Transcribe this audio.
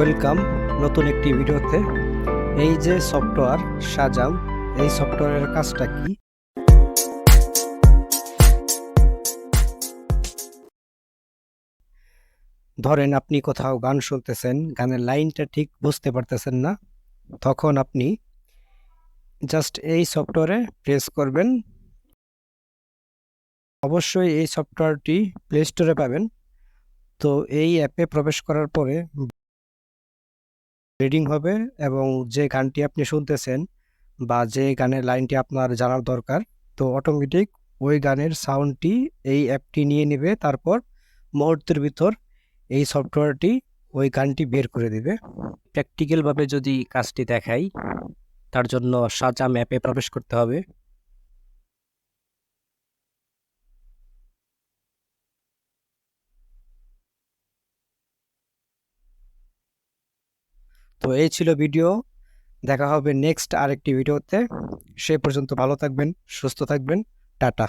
Welcome নতুন একটি ভিডিওতে। এই যে সফটওয়্যার সাজাম, এই সফটওয়্যারের কাজটা কি? ধরেন আপনি কোথাও গান শুনতেছেন, গানের লাইনটা ঠিক বুঝতে পারতেছেন না, তখন আপনি জাস্ট এই সফটওয়্যারে প্রেস করবেন। অবশ্যই এই সফটওয়্যারটি প্লে স্টোরে পাবেন। তো এই অ্যাপে প্রবেশ করার পরে রিডিং হবে এবং যে গানটি আপনি শুনতেছেন বা যে গানের লাইনটি আপনার জানার দরকার, তো অটোমেটিক ওই গানের সাউন্ডটি এই অ্যাপটি নিয়ে নেবে, তারপর মুহূর্তের ভিতর এই সফটওয়্যারটি ওই গানটি বের করে দেবে। প্র্যাকটিক্যালভাবে যদি কাজটি দেখাই, তার জন্য সাজাম অ্যাপে প্রবেশ করতে হবে। তো এই ছিল ভিডিও দেখা হবে নেক্সট আরেকটি ভিডিওতে সে পর্যন্ত ভালো থাকবেন, সুস্থ থাকবেন, টাটা।